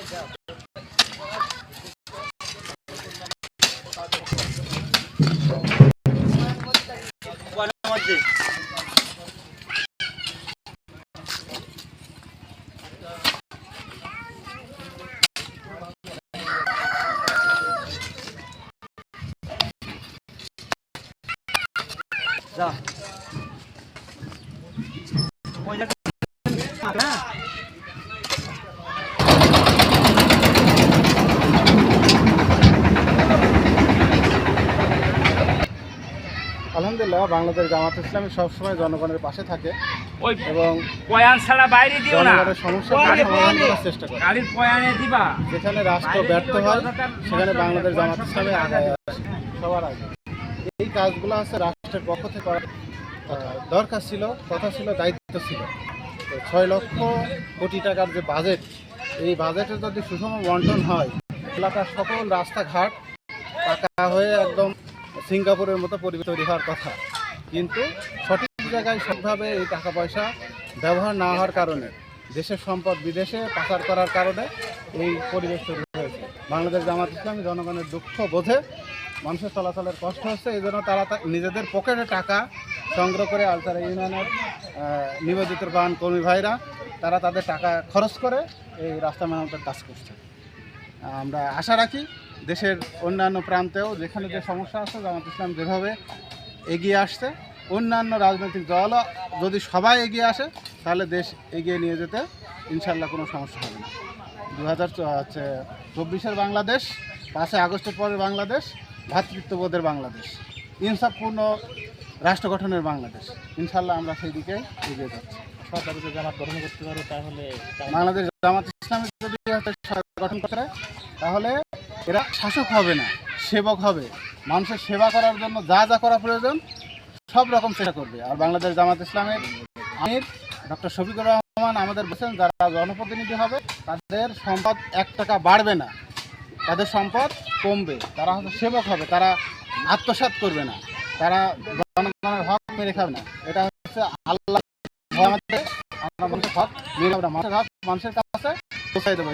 যা আলহামদুলিল্লাহ বাংলাদেশ জামাত ইসলামী সবসময় জনগণের পাশে থাকে ওই এবং পয়ান ছাড়া বাইরে দিও না। সমস্যাগুলো সমাধান করার চেষ্টা করে। গাড়ির পয়ানে দিবা। যেখানে রাষ্ট্র ব্যর্থ হয় সেখানে বাংলাদেশ জামাত ইসলামী আগায় আসে। সবার আগে। এই কাজগুলো আছে রাষ্ট্রের পক্ষ থেকে করার দরকার ছিল কথা ছিল দায়িত্ব ছিল। ছয় লক্ষ কোটি টাকার যে বাজেট এই বাজেটে যদি সুষম বন্টন হয় এলাকার সকল রাস্তাঘাট পাকা হয়ে একদম সিঙ্গাপুরের মতো পরিবেশ তৈরি হওয়ার কথা। কিন্তু সঠিক জায়গায় সঠিকভাবে এই টাকা পয়সা ব্যবহার না হওয়ার কারণে দেশের সম্পদ বিদেশে পাচার করার কারণে এই পরিবেশ তৈরি হয়েছে। বাংলাদেশ জামাত ইসলামী জনগণের দুঃখ বোঝে, মানুষের চলাচলের কষ্ট হচ্ছে এই জন্য তারা নিজেদের পকেটে টাকা সংগ্রহ করে আলতারা ইউনিয়নের নিবেদিত বান কর্মী ভাইরা, তারা তাদের টাকা খরচ করে এই রাস্তা মেরামতের কাজ করছে। আমরা আশা রাখি দেশের অন্যান্য প্রান্তেও যেখানে যে সমস্যা আছে জামাত ইসলাম যেভাবে এগিয়ে আসছে অন্যান্য রাজনৈতিক দলও যদি সবাই এগিয়ে আসে তাহলে দেশ এগিয়ে নিয়ে যেতে ইনশাল্লাহ কোনো সমস্যা হবে না। দু হাজার হচ্ছে চব্বিশের বাংলাদেশ পাঁচই আগস্টের পরের বাংলাদেশ ভ্রাতৃত্ববোধের বাংলাদেশ ইনসাফপূর্ণ রাষ্ট্র গঠনের বাংলাদেশ। ইনশাল্লাহ আমরা সেই দিকে এগিয়ে যাচ্ছি। সরকার যদি জামাত গঠন করতে পারে তাহলে বাংলাদেশ জামাত ইসলামের যদি সরকার গঠন করে তাহলে এরা শাসক হবে না, সেবক হবে। মানুষের সেবা করার জন্য যা যা করা প্রয়োজন, সব রকম চেষ্টা করবে। আর বাংলাদেশ জামাত ইসলামের আমির ডক্টর শফিকুর রহমান আমাদের বলছেন, যারা জনপ্রতিনিধি হবে, তাদের সম্পদ এক টাকা বাড়বে না। তাদের সম্পদ কমবে। তারা হয়তো সেবক হবে, তারা আত্মসাৎ করবে না। তারা জনগণের হক মেরে খাবে না। এটা হচ্ছে আল্লাহ আমরা মানুষের হক মানুষের হক মানুষের কাছে পৌঁছাই দেবো